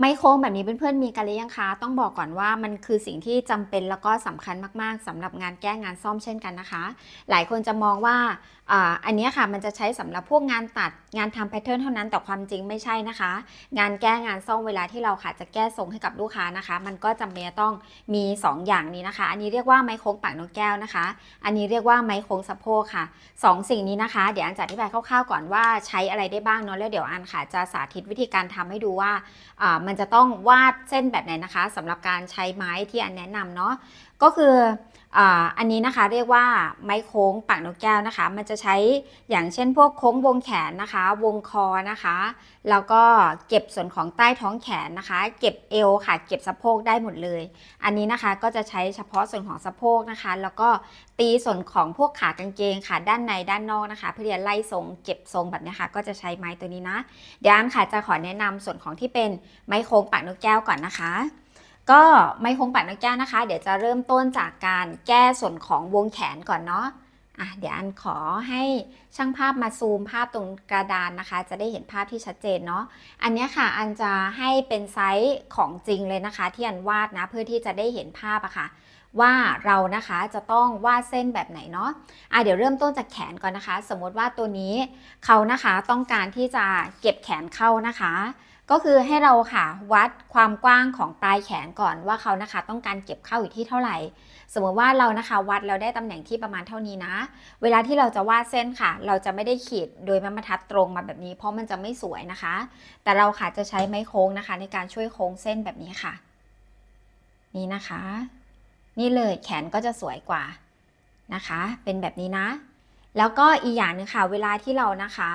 ไมโครแบบนี้เพื่อนๆมีกันหรือยังคะต้องบอกก่อนว่ามันคือสิ่งที่จำเป็นแล้วก็สำคัญมากๆสำหรับงานแก้งานซ่อมเช่นกันนะคะ หลายคนจะมองว่าอันนี้ค่ะมันจะใช้สำหรับพวกงานตัดงานทำแพทเทิร์นเท่านั้นแต่ความจริงไม่ใช่นะคะ งานแก้งานซ่อมเวลาที่เราค่ะจะแก้ทรงให้กับลูกค้านะคะ มันก็จำเป็นต้องมี 2 อย่างนี้นะคะ อันนี้เรียกว่าไม้โค้งปากนกแก้วนะคะ อันนี้เรียกว่าไม้โค้งสะโพกค่ะสองสิ่งนี้นะคะ เดี๋ยวอันจะอธิบายคร่าวๆก่อนว่าใช้อะไรได้บ้างเนาะแล้วเดี๋ยวอันค่ะจะสาธิตวิธีการทำให้ดูว่ามันจะต้องวาดเส้นแบบไหนนะคะสำหรับการใช้ไม้ที่อันแนะนำเนาะก็คืออันนี้นะคะเรียกว่าไม้โค้งปากนกแก้วนะคะ มันจะใช้อย่างเช่นพวกโค้งวงแขนนะคะ วงคอนะคะ แล้วก็เก็บส่วนของใต้ท้องแขนนะคะ เก็บเอวค่ะ เก็บสะโพกได้หมดเลย อันนี้นะคะก็จะใช้เฉพาะส่วนของสะโพกนะคะ แล้วก็ตีส่วนของพวกขากางเกงค่ะด้านในด้านนอกนะคะ เพื่อจะไล่ทรงเก็บทรงแบบนี้ค่ะ ก็จะใช้ไม้ตัวนี้นะ เดี๋ยวอันค่ะจะขอแนะนำส่วนของที่เป็นไม้โค้งปากนกแก้วก่อนนะคะก็ไม้โค้งปากนกแก้วนะคะ เดี๋ยวจะเริ่มต้นจากการแก้ส่วนของวงแขนก่อนเนาะ อะเดี๋ยวอันขอให้ช่างภาพมาซูมภาพตรงกระดานนะคะ จะได้เห็นภาพที่ชัดเจนเนาะอันนี้ค่ะอันจะให้เป็นไซส์ของจริงเลยนะคะ ที่อันวาดนะเพื่อที่จะได้เห็นภาพอะค่ะ ว่าเรานะคะจะต้องวาดเส้นแบบไหนเนาะอะเดี๋ยวเริ่มต้นจากแขนก่อนนะคะ สมมติว่าตัวนี้เขานะคะต้องการที่จะเก็บแขนเข้านะคะ ก็คือให้เราค่ะวัดความกว้างของปลายแขนก่อนว่าเขานะคะ ต้องการเก็บเข้าอยู่ที่เท่าไหร่ สมมติว่าเรานะคะวัดเราได้ตำแหน่งที่ประมาณเท่านี้นะ เวลาที่เราจะวาดเส้นค่ะ เราจะไม่ได้ขีดโดยไม้บรรทัดตรงมาแบบนี้ เพราะมันจะไม่สวยนะคะ แต่เราค่ะจะใช้ไม้โค้งนะคะ ในการช่วยโค้งเส้นแบบนี้ค่ะ นี่นะคะ นี่เลยแขนก็จะสวยกว่านะคะ เป็นแบบนี้นะ แล้วก็อีกอย่างหนึงค่ะ เวลาที่เรานะคะ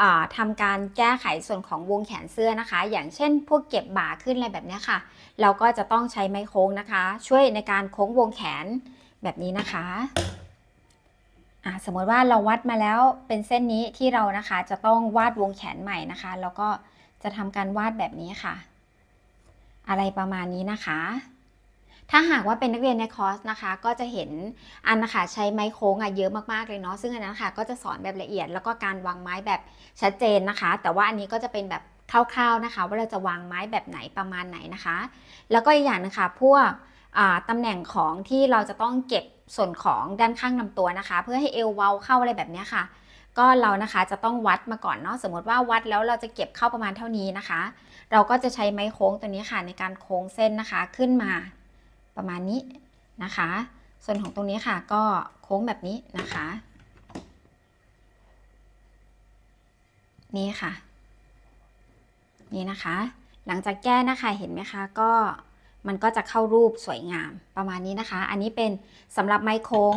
อ่าทำการแก้ไขส่วนของวงแขนเสื้อนะคะ อย่างเช่น พวกเก็บบ่าขึ้นอะไรแบบนี้ค่ะ เราก็จะต้องใช้ไม้โค้งนะคะ ช่วยในการโค้งวงแขนแบบนี้นะคะอ่าสมมติว่าเราวัดมาแล้วเป็นเส้นนี้ที่เรานะคะจะต้องวาดวงแขนใหม่นะคะ แล้วก็จะทำการวาดแบบนี้ค่ะ อะไรประมาณนี้นะคะ ถ้าหากว่าเป็นนักเรียนในคอร์สนะคะ ก็จะเห็นอันนะคะใช้ไม้โค้งอะเยอะมากๆเลยเนาะซึ่งอันนั้นค่ะก็จะสอนแบบละเอียด แล้วก็การวางไม้แบบชัดเจนนะคะ แต่ว่าอันนี้ก็จะเป็นแบบคร่าวๆนะคะ ว่าเราจะวางไม้แบบไหนประมาณไหนนะคะ แล้วก็อีกอย่างนึงค่ะพวกตำแหน่งของที่เราจะต้องเก็บส่วนของด้านข้างลำตัวนะคะ เพื่อให้เอวเว้าเข้าอะไรแบบนี้ค่ะ ก็เรานะคะจะต้องวัดมาก่อนเนาะสมมติว่าวัดแล้วเราจะเก็บเข้าประมาณเท่านี้นะคะ เราก็จะใช้ไม้โค้งตัวนี้ค่ะในการโค้งเส้นนะคะขึ้นมา ประมาณนี้นะคะ ส่วนของตรงนี้ค่ะก็โค้งแบบนี้นะคะ นี่ค่ะ นี่นะคะ หลังจากแก้นะคะเห็นไหมคะก็มันก็จะเข้ารูปสวยงามประมาณนี้นะคะ อันนี้เป็นสำหรับไม้โค้ง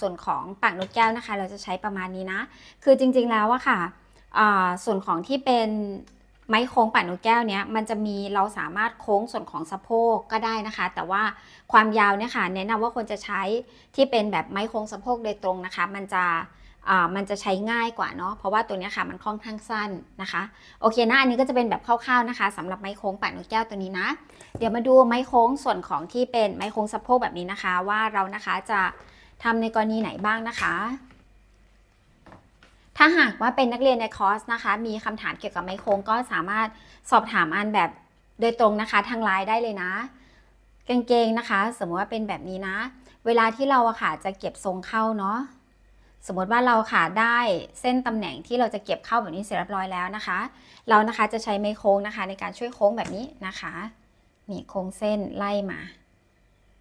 ส่วนของปากนกแก้วนะคะ เราจะใช้ประมาณนี้นะ คือจริงๆแล้วอะค่ะอ่าส่วนของที่เป็น ไม้โค้งปากนกแก้วเนี้ยมันจะมีเราสามารถโค้งส่วนของสะโพกก็ได้นะคะ แต่ว่าความยาวเนี่ยค่ะแนะนำว่าควรจะใช้ที่เป็นแบบไม้โค้งสะโพกโดยตรงนะคะ มันจะอ่ามันจะใช้ง่ายกว่าเนาะเพราะว่าตัวเนี้ยค่ะมันค่อนข้างสั้นนะคะ โอเคนะอันนี้ก็จะเป็นแบบคร่าวๆนะคะสำหรับไม้โค้งปากนกแก้วตัวนี้นะ เดี๋ยวมาดูไม้โค้งส่วนของที่เป็นไม้โค้งสะโพกแบบนี้นะคะ ว่าเรานะคะจะทำในกรณีไหนบ้างนะคะ ถ้าหากว่าเป็นนักเรียนในคอร์สนะคะ มีคำถามเกี่ยวกับไมโค้งก็สามารถสอบถามอันแบบโดยตรงนะคะ ทางไลน์ได้เลยนะ กางเกงนะคะ สมมติว่าเป็นแบบนี้นะ เวลาที่เราอะค่ะจะเก็บทรงเข้าเนาะสมมติว่าเราค่ะได้เส้นตำแหน่งที่เราจะเก็บเข้าแบบนี้เสร็จเรียบร้อยแล้วนะคะ เรานะคะจะใช้ไมโค้งนะคะ ในการช่วยโค้งแบบนี้นะคะนี่โค้งเส้นไล่มา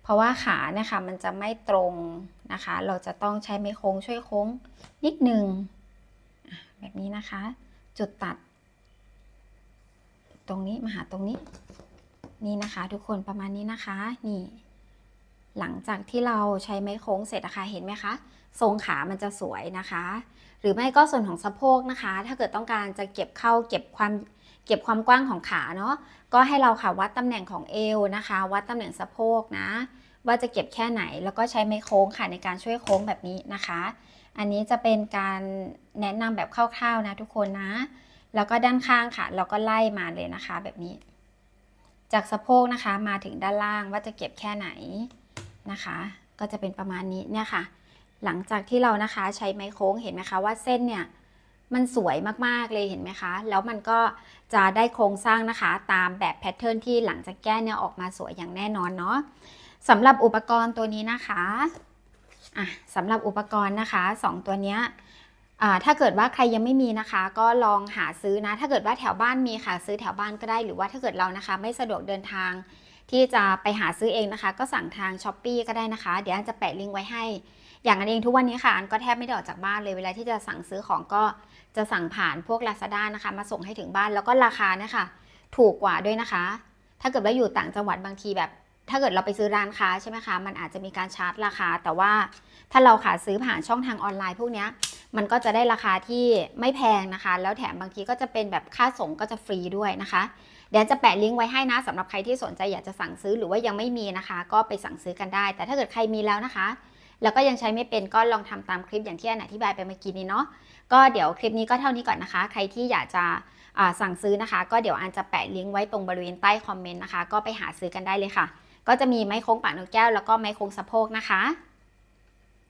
เพราะว่าขาเนี่ยค่ะมันจะไม่ตรงนะคะ เราจะต้องใช้ไมโค้งช่วยโค้งนิดนึง แบบนี้นะคะ จุดตัด ตรงนี้มาหาตรงนี้ นี่นะคะ ทุกคนประมาณนี้นะคะ นี่ หลังจากที่เราใช้ไม้โค้งเสร็จนะคะเห็นไหมคะทรงขามันจะสวยนะคะ หรือไม่ก็ส่วนของสะโพกนะคะ ถ้าเกิดต้องการจะเก็บเข้าเก็บความเก็บความกว้างของขาเนาะก็ให้เราค่ะวัดตำแหน่งของเอวนะคะ วัดตำแหน่งสะโพกนะ ว่าจะเก็บแค่ไหนแล้วก็ใช้ไม้โค้งค่ะในการช่วยโค้งแบบนี้นะคะ อันนี้จะเป็นการแนะนำแบบคร่าวๆนะทุกคนนะ แล้วก็ด้านข้างค่ะ เราก็ไล่มาเลยนะคะแบบนี้ จากสะโพกนะคะมาถึงด้านล่างว่าจะเก็บแค่ไหนนะคะ ก็จะเป็นประมาณนี้เนี่ยค่ะ หลังจากที่เรานะคะใช้ไม้โค้งเห็นไหมคะว่าเส้นเนี่ยมันสวยมากๆเลยเห็นไหมคะ แล้วมันก็จะได้โครงสร้างนะคะ ตามแบบแพทเทิร์นที่หลังจากแก้เนี่ยออกมาสวยอย่างแน่นอนเนาะสำหรับอุปกรณ์ตัวนี้นะคะ อะสำหรับอุปกรณ์นะคะสองตัวเนี้ยถ้าเกิดว่าใครยังไม่มีนะคะ ก็ลองหาซื้อนะ ถ้าเกิดว่าแถวบ้านมีค่ะ ซื้อแถวบ้านก็ได้ หรือว่าถ้าเกิดเรานะคะ ไม่สะดวกเดินทาง ที่จะไปหาซื้อเองนะคะ ก็สั่งทางช้อปปีก็ได้นะคะ เดี๋ยวอันจะแปะลิงก์ไว้ให้ อย่างอันเองทุกวันนี้ค่ะ อันก็แทบไม่ได้ออกจากบ้านเลย เวลาที่จะสั่งซื้อของก็จะสั่งผ่านพวก Lazada นะคะ มาส่งให้ถึงบ้าน แล้วก็ราคานี่ยค่ะถูกกว่าด้วยนะคะ ถ้าเกิดว่าอยู่ต่างจังหวัดบางทีแบบ ถ้าเกิดเราไปซื้อร้านค้าใช่ไหมคะ มันอาจจะมีการชาร์จราคา แต่ว่าถ้าเราขาซื้อผ่านช่องทางออนไลน์พวกนี้มันก็จะได้ราคาที่ไม่แพงนะคะ แล้วแถมบางทีก็จะเป็นแบบค่าส่งก็จะฟรีด้วยนะคะ เดี๋ยวจะแปะลิงก์ไว้ให้นะสำหรับใครที่สนใจอยากจะสั่งซื้อหรือว่ายังไม่มีนะคะ ก็ไปสั่งซื้อกันได้ แต่ถ้าเกิดใครมีแล้วนะคะ แล้วก็ยังใช้ไม่เป็นก็ลองทำตามคลิปอย่างที่อันอธิบายไปเมื่อกี้นี้เนาะก็เดี๋ยวคลิปนี้ก็เท่านี้ก่อนนะคะ ใครที่อยากจะสั่งซื้อนะคะ ก็เดี๋ยวอันจะแปะลิงก์ไว้ตรงบริเวณใต้คอมเมนต์นะคะ ก็ไปหาซื้อกันได้เลยค่ะ ก็จะมีไม้โค้งปากนกแก้วแล้วก็ไม้โค้งสะโพกนะคะ